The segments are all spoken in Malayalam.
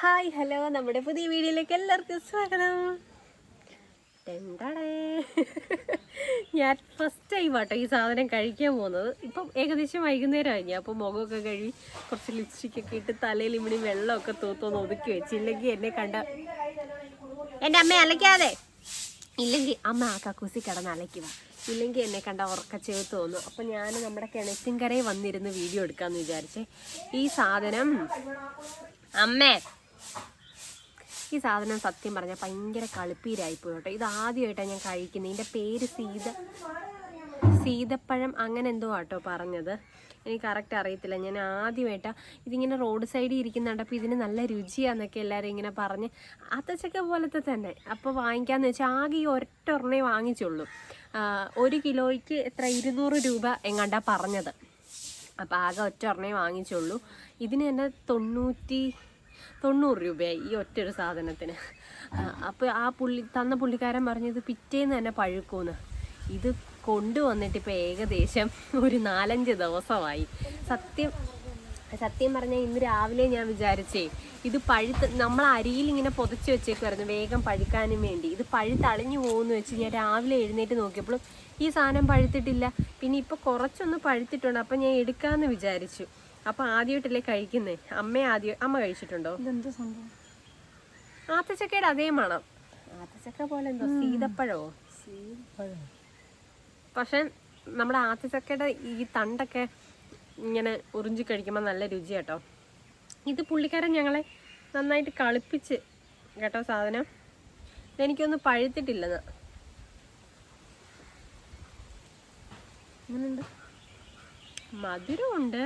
Hi hello. നമ്മുടെ പുതിയ വീഡിയോയിലേക്ക് എല്ലാവർക്കും സ്വാഗതം. എന്താടേ ഞാൻ ഫസ്റ്റ് ടൈം ആട്ടോ ഈ സാധനം കഴിക്കാൻ പോകുന്നത്. ഇപ്പം ഏകദേശം വൈകുന്നേരം ഞാൻ അപ്പോൾ മുഖമൊക്കെ കഴുകി കുറച്ച് ലിപ്സ്റ്റിക് ഒക്കെ ഇട്ട് തലയിൽ ഇവിടെ വെള്ളമൊക്കെ തൂത്തൊന്ന് ഒതുക്കി വെച്ചില്ലെങ്കിൽ എന്നെ കണ്ട എന്റെ അമ്മ അലക്കാതെ ഇല്ലെങ്കിൽ അമ്മ ആ കക്കൂസി കിടന്ന് അലയ്ക്കുക ഇല്ലെങ്കിൽ എന്നെ കണ്ട ഉറക്ക ചെവുത്ത് തോന്നും അപ്പം ഞാൻ നമ്മുടെ കിണറ്റിൻകരയിൽ വന്നിരുന്ന് വീഡിയോ എടുക്കാമെന്ന് വിചാരിച്ചേ. ഈ സാധനം അമ്മേ ഈ സാധനം സത്യം പറഞ്ഞാൽ ഭയങ്കര കളിപ്പീരായിപ്പോയി കേട്ടോ ഇത് ആദ്യമായിട്ടാണ് ഞാൻ കഴിക്കുന്നത് ഇതിന്റെ പേര് സീത സീതപ്പഴം അങ്ങനെ എന്തോ ആട്ടോ പറഞ്ഞത്. എനിക്ക് കറക്റ്റ് അറിയത്തില്ല. ഞാൻ ആദ്യമായിട്ടാണ് ഇതിങ്ങനെ റോഡ് സൈഡിൽ ഇരിക്കുന്നുണ്ട്. അപ്പോൾ ഇതിന് നല്ല രുചിയാന്നൊക്കെ എല്ലാവരും ഇങ്ങനെ പറഞ്ഞ് അത്തച്ചക്ക പോലത്തെ തന്നെ. അപ്പോൾ വാങ്ങിക്കാമെന്ന് വെച്ചാൽ ആകെ ഈ ഒരൊറ്റ വാങ്ങിച്ചുള്ളൂ. ഒരു കിലോയ്ക്ക് എത്ര? ഇരുന്നൂറ് രൂപ എങ്ങാണ്ടാണ് പറഞ്ഞത്. അപ്പോൾ ആകെ ഒറ്റ ഒരെണ്ണേ വാങ്ങിച്ചുള്ളൂ. ഇതിന് തന്നെ തൊണ്ണൂറ്റി തൊണ്ണൂറ് രൂപയായി ഈ ഒറ്റ ഒരു സാധനത്തിന് അപ്പോൾ ആ പുള്ളി തന്ന പുള്ളിക്കാരൻ പറഞ്ഞത് പിറ്റേന്ന് തന്നെ പഴുക്കൂന്ന്. ഇത് കൊണ്ടുവന്നിട്ട് ഇപ്പോൾ ഏകദേശം ഒരു നാലഞ്ച് ദിവസമായി. സത്യം സത്യം പറഞ്ഞാൽ ഇന്ന് രാവിലെ ഞാൻ വിചാരിച്ചേ ഇത് പഴുത്ത് നമ്മൾ അരിയിൽ ഇങ്ങനെ പൊതച്ച് വെച്ചേക്കുമായിരുന്നു വേഗം പഴുക്കാനും വേണ്ടി. ഇത് പഴുത്തളിഞ്ഞു പോകുമെന്ന് വെച്ച് ഞാൻ രാവിലെ എഴുന്നേറ്റ് നോക്കിയപ്പോഴും ഈ സാധനം പഴുത്തിട്ടില്ല. പിന്നെ ഇപ്പോൾ കുറച്ചൊന്ന് പഴുത്തിട്ടുണ്ട് അപ്പം ഞാൻ എടുക്കാമെന്ന് വിചാരിച്ചു. അപ്പം ആദ്യമായിട്ടല്ലേ കഴിക്കുന്നേ? അമ്മ ആദ്യം അമ്മ കഴിച്ചിട്ടുണ്ടോ? ഇതെന്താ സംഭവം? ആത്തച്ചക്കയുടെ അതേ മണം. ആത്തച്ചക്ക പോലെ എന്തോ? സീതപ്പഴമോ? പഴം പക്ഷെ നമ്മുടെ ആത്തച്ചക്കയുടെ ഈ തണ്ടൊക്കെ ഇങ്ങനെ ഉറിഞ്ചി കഴിക്കുമ്പോൾ നല്ല രുചി കേട്ടോ. ഇത് പുള്ളിക്കാരൻ ഞങ്ങളെ നന്നായിട്ട് കളിപ്പിച്ച് കേട്ടോ സാധനം. ഇതെനിക്കൊന്നും പഴുത്തിട്ടില്ലെന്ന്. മധുരമുണ്ട്.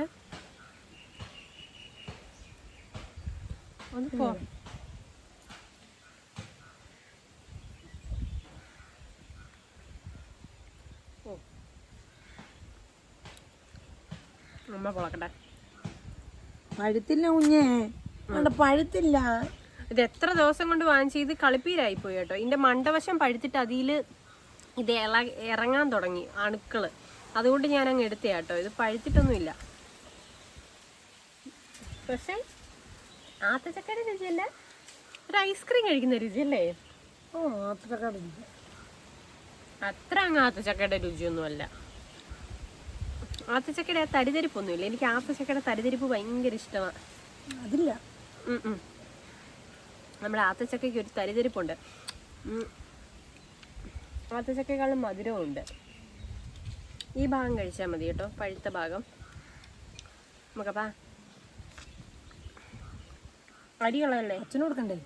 ഒന്ന് പോ. അമ്മ പൊളക്കട്ടെ. പഴുത്തില്ല കുഞ്ഞേ. അവിടെ പഴുത്തില്ല. ഇത് എത്ര ദിവസം കൊണ്ട് വാങ്ങിച്ച് ഇത് കളിപ്പീരായി പോയി കേട്ടോ. ഇതിന്റെ മണ്ടവശം പഴുത്തിട്ട് അതിൽ ഇത് ഇള ഇറങ്ങാൻ തുടങ്ങി അണുക്കൾ. അതുകൊണ്ട് ഞാൻ അങ്ങ് എടുത്തേ കേട്ടോ. ഇത് പഴുത്തിട്ടൊന്നുമില്ല. പക്ഷേ ആത്തച്ചക്കയുടെ രുചിയല്ല. ഒരു ഐസ്ക്രീം കഴിക്കുന്ന രുചിയല്ലേ? ഓ അത്ര രുചി. അത്ര അങ്ങ് ആത്തച്ചക്കയുടെ രുചിയൊന്നുമല്ല. ആത്തച്ചക്കയുടെ ആ തരിതരിപ്പൊന്നുമില്ല എനിക്ക് ആത്തച്ചക്കയുടെ തരിതരിപ്പ് ഭയങ്കര ഇഷ്ടമാണ് അതില്ല. നമ്മുടെ ആത്തച്ചക്കയ്ക്ക് ഒരു തരിതരിപ്പുണ്ട്. ആത്തച്ചക്കയെക്കാളും മധുരമുണ്ട് ഈ ഭാഗം കഴിച്ചാൽ മതി കേട്ടോ. പഴുത്ത ഭാഗം. നമുക്കപ്പാ അരിയുള്ളതല്ലേ അച്ഛന് കൊടുക്കണ്ടേ?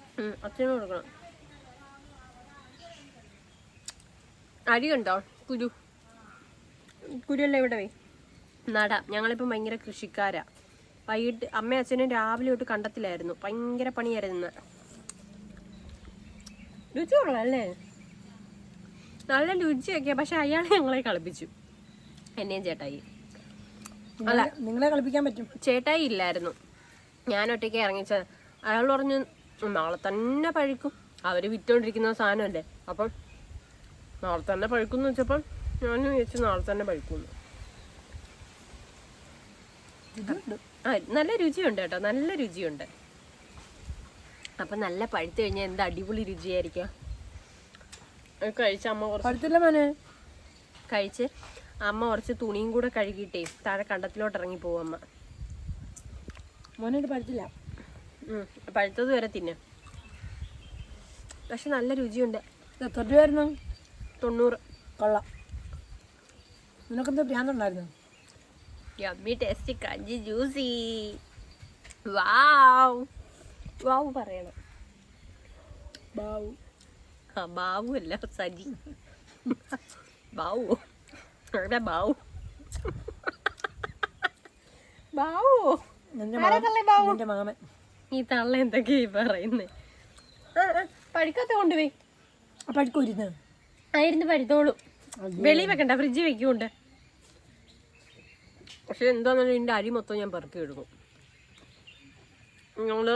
അച്ഛനും കൊടുക്കണം. അരി ഉണ്ടോ? കുരു. കുരുവല്ലേ ഇവിടെ വേ നട. ഞങ്ങളിപ്പം ഭയങ്കര കൃഷിക്കാരാ. വൈകിട്ട് അമ്മ അച്ഛനും രാവിലെ തൊട്ട് കണ്ടത്തിലായിരുന്നു. ഭയങ്കര പണിയായിരുന്നു രുചി കൊള്ളാല്ലേ? നല്ല രുചിയൊക്കെ പക്ഷെ അയാൾ ഞങ്ങളെ കളിപ്പിച്ചു. എന്നെയും ചേട്ടായി അല്ല നിങ്ങളെ കളിപ്പിക്കാൻ പറ്റും. ചേട്ടായി ഇല്ലായിരുന്നു. ഞാൻ ഒറ്റയ്ക്ക് ഇറങ്ങിച്ച അയാൾ പറഞ്ഞു "ഉം, നാളെ തന്നെ പഴുക്കും. അവർ വിറ്റോണ്ടിരിക്കുന്ന സാധനമല്ലേ? അപ്പം നാളെ തന്നെ പഴുക്കും എന്ന് വെച്ചപ്പം ഞാൻ ചോദിച്ചു നാളെ തന്നെ പഴുക്കുന്നു ആ നല്ല രുചിയുണ്ട് കേട്ടോ. നല്ല രുചിയുണ്ട്. അപ്പൊ നല്ല പഴുത്ത് കഴിഞ്ഞാൽ എന്ത് അടിപൊളി രുചിയായിരിക്കും? കഴിച്ച അമ്മ കുറച്ച് പഴുത്തില്ല മോനെ. കഴിച്ച് അമ്മ കുറച്ച് തുണിയും കൂടെ കഴുകിയിട്ടേ താഴെ കണ്ടത്തിലോട്ട് ഇറങ്ങി പോവും അമ്മ. മോനോട് പഴുത്തില്ല. പഴുത്തത് വരെ തിന്ന. പക്ഷെ നല്ല രുചിയുണ്ട്. എത്ര രൂപയായിരുന്നു തൊണ്ണൂറ്. കൊള്ളാം. നിനക്കെന്താ ഭ്രാന്തുണ്ടായിരുന്നു yummy tasty crunchy juicy wow wow പറയണം. ബാവു ആ ബാവു അല്ല സജി. ബാവു അവിടെ ബാവു ബാവു നിന്റെ മാമൻ ഈ തള്ള എന്തൊക്കെയാ ഈ പറയുന്നേ? പഴുക്കാത്ത കൊണ്ടുപോയി ആ പഴുക്കൂരുന്ന് ആയിരുന്നു പഴുത്തോളൂ. വെളി വെക്കണ്ട ഫ്രിഡ്ജ് വെക്കുകൊണ്ട് പക്ഷെ എന്താണെന്നു ഇതിന്റെ അരി മൊത്തം ഞാൻ പെറുക്കി എടുക്കും. ഞങ്ങൾ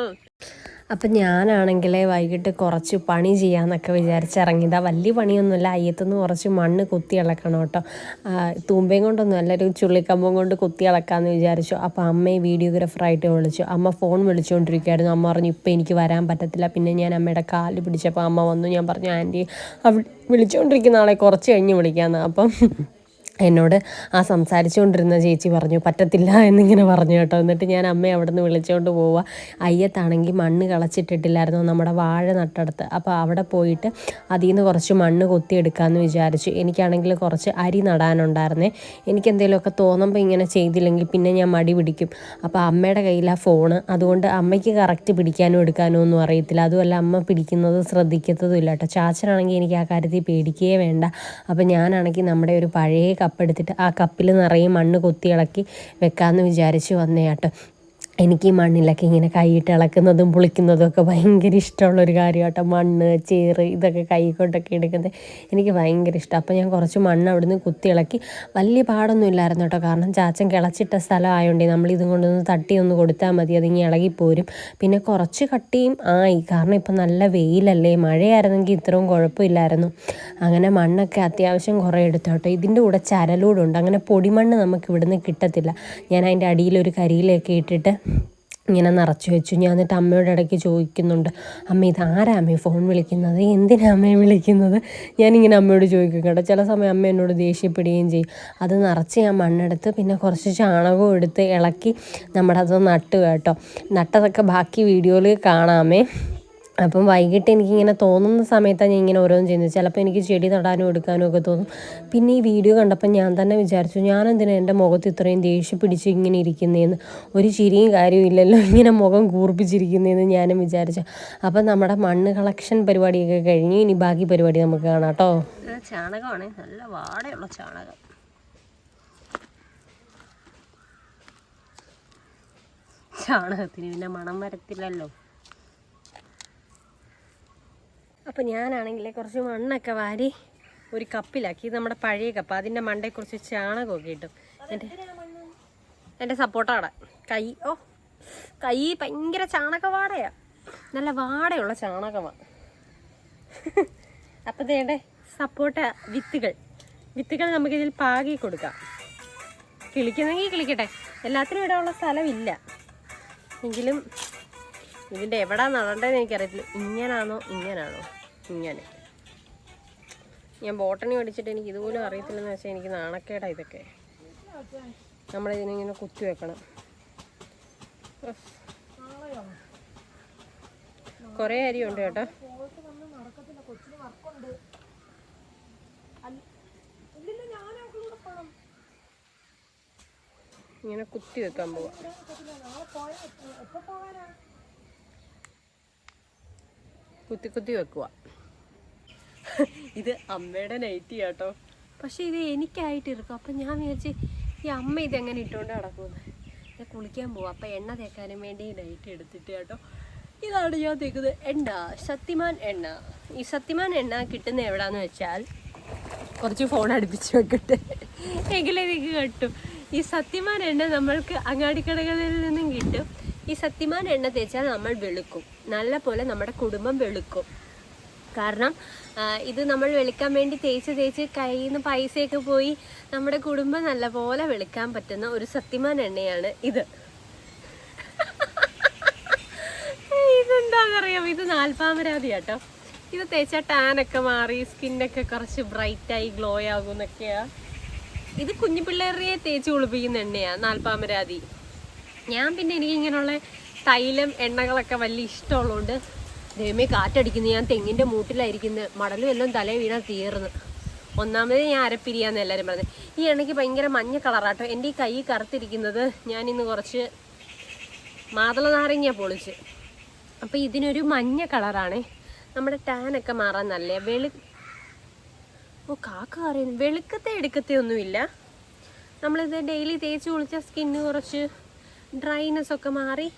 അപ്പം ഞാനാണെങ്കിൽ വൈകിട്ട് കുറച്ച് പണി ചെയ്യാമെന്നൊക്കെ വിചാരിച്ച് ഇറങ്ങിയതാണ് വലിയ പണിയൊന്നുമില്ല. അയ്യത്തുനിന്ന് കുറച്ച് മണ്ണ് കുത്തി ഇളക്കണം കേട്ടോ. തൂമ്പയും കൊണ്ടൊന്നും അല്ല ഒരു ചുള്ളിക്കമ്പം കൊണ്ട് കുത്തി ഇളക്കാമെന്ന് വിചാരിച്ചു. അപ്പോൾ അമ്മയെ വീഡിയോഗ്രാഫറായിട്ട് വിളിച്ചു. അമ്മ ഫോൺ വിളിച്ചുകൊണ്ടിരിക്കുകയായിരുന്നു അമ്മ പറഞ്ഞു ഇപ്പം എനിക്ക് വരാൻ പറ്റത്തില്ല. പിന്നെ ഞാൻ അമ്മയുടെ കാൽ പിടിച്ചപ്പോൾ അമ്മ വന്നു. ഞാൻ പറഞ്ഞു ആന്റി വിളിച്ചുകൊണ്ടിരിക്കുന്ന ആളെ കുറച്ച് കഴിഞ്ഞ് വിളിക്കാമെന്ന് അപ്പം എന്നോട് ആ സംസാരിച്ചുകൊണ്ടിരുന്ന ചേച്ചി പറഞ്ഞു പറ്റത്തില്ല എന്നിങ്ങനെ പറഞ്ഞു കേട്ടോ. എന്നിട്ട് ഞാൻ അമ്മയെ അവിടെ നിന്ന് വിളിച്ചുകൊണ്ട് പോവുക അയ്യത്താണെങ്കിൽ മണ്ണ് കളച്ചിട്ടിട്ടില്ലായിരുന്നു നമ്മുടെ വാഴ നട്ടടുത്ത്. അപ്പോൾ അവിടെ പോയിട്ട് അതിൽ നിന്ന് കുറച്ച് മണ്ണ് കൊത്തിയെടുക്കാമെന്ന് വിചാരിച്ചു. എനിക്കാണെങ്കിൽ കുറച്ച് അരി നടാനുണ്ടായിരുന്നേ. എനിക്ക് എന്തെങ്കിലുമൊക്കെ തോന്നുമ്പോൾ ഇങ്ങനെ ചെയ്തില്ലെങ്കിൽ പിന്നെ ഞാൻ മടി പിടിക്കും. അപ്പോൾ അമ്മയുടെ കയ്യിലാണ് ഫോണ്. അതുകൊണ്ട് അമ്മയ്ക്ക് കറക്റ്റ് പിടിക്കാനും എടുക്കാനോ ഒന്നും അറിയത്തില്ല. അതുമല്ല അമ്മ പിടിക്കുന്നത് ശ്രദ്ധിക്കത്തതും ഇല്ല കേട്ടോ. ചാച്ചനാണെങ്കിൽ എനിക്ക് ആ കാര്യത്തിൽ പേടിക്കുകയേ വേണ്ട. അപ്പോൾ ഞാനാണെങ്കിൽ നമ്മുടെ ഒരു പഴയ കപ്പ് എടുത്തിട്ട് ആ കപ്പിൽ നിറയെ മണ്ണ് കൊത്തി ഇളക്കി വെക്കാമെന്ന് വിചാരിച്ച് വന്നേ കേട്ടോ എനിക്ക് ഈ മണ്ണിലൊക്കെ ഇങ്ങനെ കൈയിട്ട് ഇളക്കുന്നതും പൊളിക്കുന്നതും ഒക്കെ ഭയങ്കര ഇഷ്ടമുള്ളൊരു കേട്ടോ മണ്ണ് ചേറ് ഇതൊക്കെ കൈ കൊണ്ടൊക്കെ എടുക്കുന്നത് എനിക്ക് ഭയങ്കര ഇഷ്ടം. അപ്പോൾ ഞാൻ കുറച്ച് മണ്ണ് അവിടുന്ന് കുത്തി ഇളക്കി. വലിയ പാടൊന്നും ഇല്ലായിരുന്നു കേട്ടോ. കാരണം ചാച്ചൻ കിളച്ചിട്ട സ്ഥലം ആയതുകൊണ്ട് നമ്മൾ ഇതും കൊണ്ടൊന്ന് തട്ടി ഒന്ന് കൊടുത്താൽ മതി. അതിങ്ങനെ ഇളകിപ്പോരും പിന്നെ കുറച്ച് കട്ടിയും ആയി. കാരണം ഇപ്പം നല്ല വെയിലല്ലേ. മഴയായിരുന്നെങ്കിൽ ഇത്രയും കുഴപ്പമില്ലായിരുന്നു. അങ്ങനെ മണ്ണൊക്കെ അത്യാവശ്യം കുറേ എടുത്തു കേട്ടോ. ഇതിന്റെ കൂടെ ചരലൂടുണ്ട്. അങ്ങനെ പൊടിമണ്ണ് നമുക്ക് ഇവിടുന്ന് കിട്ടത്തില്ല. ഞാൻ അതിന്റെ അടിയിൽ ഒരു കരിയിലൊക്കെ ഇട്ടിട്ട് ഇങ്ങനെ നിറച്ച് വെച്ചു. ഞാൻ എന്നിട്ട് അമ്മയോട് ഇടയ്ക്ക് ചോദിക്കുന്നുണ്ട് അമ്മ ഇത് ആരാ അമ്മ ഫോൺ വിളിക്കുന്നത്? എന്തിനാ അമ്മയെ വിളിക്കുന്നത്? ഞാനിങ്ങനെ അമ്മയോട് ചോദിക്കും കേട്ടോ. ചില സമയം അമ്മ എന്നോട് ദേഷ്യപ്പെടുകയും ചെയ്യും. അത് നിറച്ച് ഞാൻ മണ്ണെടുത്ത് പിന്നെ കുറച്ച് ചാണകവും എടുത്ത് ഇളക്കി നമ്മുടെ അത് നട്ടു കേട്ടോ. നട്ടതൊക്കെ ബാക്കി വീഡിയോയിൽ കാണാമേ അപ്പം വൈകിട്ട് എനിക്കിങ്ങനെ തോന്നുന്ന സമയത്താണ് ഞാൻ ഇങ്ങനെ ഓരോന്ന് ചെയ്യുന്നത്. ചിലപ്പോൾ എനിക്ക് ചെടി നടാനും എടുക്കാനും ഒക്കെ തോന്നും. പിന്നെ ഈ വീഡിയോ കണ്ടപ്പോൾ ഞാൻ തന്നെ വിചാരിച്ചു ഞാനെന്തിനാ എന്റെ മുഖത്ത് ഇത്രയും ദേഷ്യം പിടിച്ച് ഇങ്ങനെ ഇരിക്കുന്നതെന്ന് ഒരു ചിരിയും കാര്യവും ഇല്ലല്ലോ ഇങ്ങനെ മുഖം കൂർപ്പിച്ചിരിക്കുന്നതെന്ന് ഞാനും വിചാരിച്ചു. അപ്പം നമ്മുടെ മണ്ണ് കളക്ഷൻ പരിപാടിയൊക്കെ കഴിഞ്ഞ്. ഇനി ബാക്കി പരിപാടി നമുക്ക് കാണാം കേട്ടോ. ചാണകമാണ്. നല്ല വാടയുള്ള ചാണകം. ചാണകത്തിന് പിന്നെ മണം വരത്തില്ലല്ലോ. അപ്പം ഞാനാണെങ്കിൽ കുറച്ച് മണ്ണൊക്കെ വാരി ഒരു കപ്പിലാക്കി. ഇത് നമ്മുടെ പഴയ കപ്പ്. അതിന്റെ മണ്ടയെ കുറച്ച് ചാണകമൊക്കെ ഇട്ടു. എന്റെ എന്റെ സപ്പോർട്ടാടെ കൈ ഓ കൈ ഭയങ്കര ചാണകവാടയാ. നല്ല വാടയുള്ള ചാണകമാണ് അപ്പം തേണ്ടേ സപ്പോർട്ട വിത്തുകൾ. വിത്തുകൾ നമുക്കിതിൽ പാകി കൊടുക്കാം. കിളിക്കുന്നെങ്കിൽ കിളിക്കട്ടെ. എല്ലാത്തിനും ഇടാനുള്ള സ്ഥലമില്ല. എങ്കിലും ഇതിന്റെ എവിടെ നടണ്ടതെന്ന് എനിക്കറിയത്തില്ല. ഇങ്ങനാണോ? ഇങ്ങനാണോ? ഇങ്ങനെ. ഞാൻ ബോട്ടണി പഠിച്ചിട്ട് എനിക്ക് ഇതുപോലും അറിയത്തില്ലെന്ന് വെച്ചാൽ എനിക്ക് നാണക്കേടാ ഇതൊക്കെ. നമ്മളിതിനിങ്ങനെ കുത്തി വെക്കണം. കുറേ അരിയുണ്ട് കേട്ടോ. ഇങ്ങനെ കുത്തി വെക്കാൻ പോവാ. കുത്തി കുത്തി വെക്കുക ഇത് അമ്മയുടെ നൈറ്റി കേട്ടോ. പക്ഷെ ഇത് എനിക്കായിട്ട് ഇരിക്കും അപ്പം ഞാൻ വിചാരിച്ച് ഈ അമ്മ ഇതെങ്ങനെ ഇട്ടുകൊണ്ട് നടക്കുമെന്ന്. ഞാൻ കുളിക്കാൻ പോവാം. അപ്പം എണ്ണ തേക്കാനും വേണ്ടി നൈറ്റി എടുത്തിട്ട് കേട്ടോ. ഇതാണ് ഞാൻ തേക്കുന്നത്. എണ്ണ. സത്യമാൻ എണ്ണ. ഈ സത്യമാൻ എണ്ണ കിട്ടുന്ന എവിടാന്ന് വെച്ചാൽ കുറച്ച് ഫോൺ അടുപ്പിച്ച് വെക്കട്ടെ. എങ്കിലേക്ക് കിട്ടും. ഈ സത്യമാൻ എണ്ണ നമ്മൾക്ക് അങ്ങാടിക്കടകളിൽ നിന്നും കിട്ടും. ഈ സത്യമാൻ എണ്ണ തേച്ചാൽ നമ്മൾ വെളുക്കും. നല്ല പോലെ നമ്മുടെ കുടുംബം വെളുക്കും. കാരണം ഇത് നമ്മൾ വെളുക്കാൻ വേണ്ടി തേച്ച് തേച്ച് കയ്യിൽ നിന്ന് പൈസയൊക്കെ പോയി നമ്മുടെ കുടുംബം നല്ലപോലെ വെളുക്കാൻ പറ്റുന്ന ഒരു സത്യമാൻ എണ്ണയാണ് ഇത്. ഇതെന്താണെന്നറിയാം ഇത് നാൽപ്പാമരാതി കേട്ടോ ഇത് തേച്ചാൽ ടാനൊക്കെ മാറി സ്കിന്നൊക്കെ കുറച്ച് ബ്രൈറ്റായി ഗ്ലോ ആകും എന്നൊക്കെയാ. ഇത് കുഞ്ഞു പിള്ളേരെ തേച്ച് കുളിപ്പിക്കുന്ന എണ്ണയാ നാൽപ്പാമരാതി. ഞാൻ പിന്നെ എനിക്ക് ഇങ്ങനെയുള്ള തൈലം എണ്ണകളൊക്കെ വലിയ ഇഷ്ടമുള്ളതുകൊണ്ട് ദൈവമേ കാറ്റടിക്കുന്നു. ഞാൻ തെങ്ങിന്റെ മൂട്ടിലായിരിക്കുന്നത് മടലും എല്ലാം തലേ വീണാൽ തീർന്ന്. ഒന്നാമത് ഞാൻ അരപ്പിരിയാന്ന് എല്ലാവരും പറഞ്ഞത് ഈ എണ്ണയ്ക്ക് ഭയങ്കര മഞ്ഞ കളറാട്ടോ. എന്റെ ഈ കൈ കറുത്തിരിക്കുന്നത് ഞാൻ ഇന്ന് കുറച്ച് മാതള നാരങ്ങ പൊളിച്ച്. അപ്പോൾ ഇതിനൊരു മഞ്ഞ കളറാണേ. നമ്മുടെ ടാനൊക്കെ മാറാൻ നല്ല വെളു ഓ കാക്ക കറിയുന്നു വെളുക്കത്തെ എടുക്കത്തെ ഒന്നുമില്ല. നമ്മളിത് ഡെയിലി തേച്ച് കുളിച്ച സ്കിന്ന് കുറച്ച് ഡ്രൈനെസ് ഒക്കെ മാറി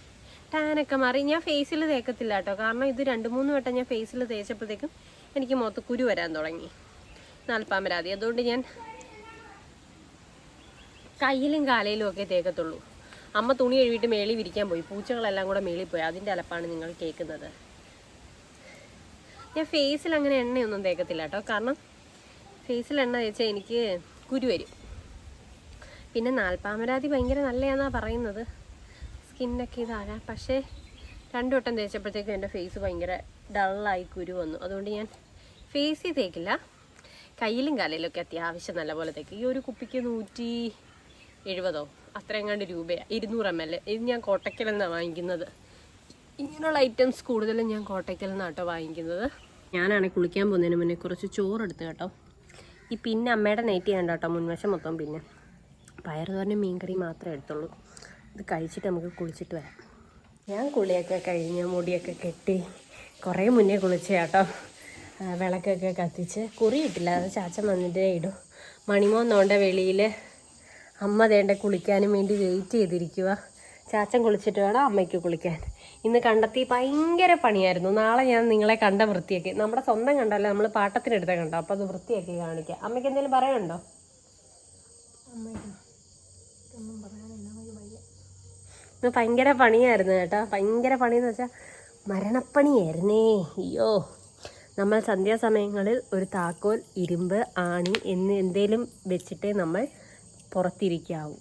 ടാനൊക്കെ മാറി. ഞാൻ ഫേസിൽ തേക്കത്തില്ല കേട്ടോ. കാരണം ഇത് രണ്ട് മൂന്ന് വട്ടം ഞാൻ ഫേസിൽ തേച്ചപ്പോഴത്തേക്കും എനിക്ക് മുഖത്ത് കുരു വരാൻ തുടങ്ങി. നാൽപ്പാമരാതി. അതുകൊണ്ട് ഞാൻ കയ്യിലും കാലയിലും ഒക്കെ തേക്കത്തുള്ളൂ. അമ്മ തുണി കഴുകിയിട്ട് മേളി വിരിക്കാൻ പോയി. പൂച്ചകളെല്ലാം കൂടെ മേളി പോയി. അതിന്റെ അലപ്പാണ് നിങ്ങൾ കേൾക്കുന്നത്. ഞാൻ ഫേസിൽ അങ്ങനെ എണ്ണയൊന്നും തേക്കത്തില്ല കേട്ടോ. കാരണം ഫേസിൽ എണ്ണ തേച്ചാൽ എനിക്ക് കുരു വരും. പിന്നെ നാൽപ്പാമരാതി ഭയങ്കര നല്ലതാണെന്നാണ് പറയുന്നത്. സ്കിന്നൊക്കെ ഇതാണ് പക്ഷേ രണ്ടു വട്ടം തേച്ചപ്പോഴത്തേക്കും എന്റെ ഫേസ് ഭയങ്കര ഡള്ളായി കുരു വന്നു. അതുകൊണ്ട് ഞാൻ ഫേസിൽ തേക്കില്ല. കയ്യിലും കാലിലൊക്കെ അത്യാവശ്യം നല്ലപോലെ തേക്കും. ഈ ഒരു കുപ്പിക്ക് നൂറ്റി എഴുപതോ? അത്രയും കണ്ട് രൂപയാണ് ഇരുന്നൂറ് എം എൽ. ഇത് ഞാൻ കോട്ടയ്ക്കൽ നിന്നാണ് വാങ്ങിക്കുന്നത്. ഇങ്ങനെയുള്ള ഐറ്റംസ് കൂടുതലും ഞാൻ കോട്ടയ്ക്കൽ നിന്നാണ് കേട്ടോ വാങ്ങിക്കുന്നത്. ഞാനാണെങ്കിൽ കുളിക്കാൻ പോകുന്നതിന് മുന്നേ കുറച്ച് ചോറെടുത്ത് കേട്ടോ. ഈ പിന്നെ അമ്മയുടെ നെയ്റ്റ് ചെയ്യണ്ട കേട്ടോ മുൻവശം മൊത്തം പിന്നെ. പയർ തോരനും മീൻകറി മാത്രമേ എടുത്തുള്ളൂ. ഇത് കഴിച്ചിട്ട് നമുക്ക് കുളിച്ചിട്ട് വരാം. ഞാൻ കുളിയൊക്കെ കഴിഞ്ഞ് മുടിയൊക്കെ കെട്ടി കുറേ മുന്നേ കുളിച്ച കേട്ടോ. വിളക്കൊക്കെ കത്തിച്ച് കുറിയിട്ടില്ല അത് ചാച്ചൻ വന്നിട്ടേ ഇടും. മണിമോന്നോണ്ട വെളിയിൽ അമ്മ തേണ്ട കുളിക്കാനും വേണ്ടി വെയിറ്റ് ചെയ്തിരിക്കുക ചാച്ചൻ കുളിച്ചിട്ട് വേണം അമ്മയ്ക്ക് കുളിക്കാൻ. ഇന്ന് കണ്ടെത്തി ഭയങ്കര പണിയായിരുന്നു. നാളെ ഞാൻ നിങ്ങളെ കണ്ട വൃത്തിയൊക്കെ. നമ്മുടെ സ്വന്തം കണ്ടല്ലോ നമ്മൾ പാട്ടത്തിനെടുത്ത കണ്ടോ? അപ്പോൾ അത് വൃത്തിയൊക്കെ കാണിക്കാം. അമ്മയ്ക്ക് എന്തെങ്കിലും പറയാനുണ്ടോ ഇന്ന് ഭയങ്കര പണിയായിരുന്നു കേട്ടോ. ഭയങ്കര പണിയെന്ന് വെച്ചാൽ മരണപ്പണിയായിരുന്നേ. അയ്യോ. നമ്മൾ സന്ധ്യാസമയങ്ങളിൽ ഒരു താക്കോൽ ഇരുമ്പ് ആണി എന്ന് എന്തേലും വെച്ചിട്ടേ നമ്മൾ പുറത്തിരിക്കാവൂ.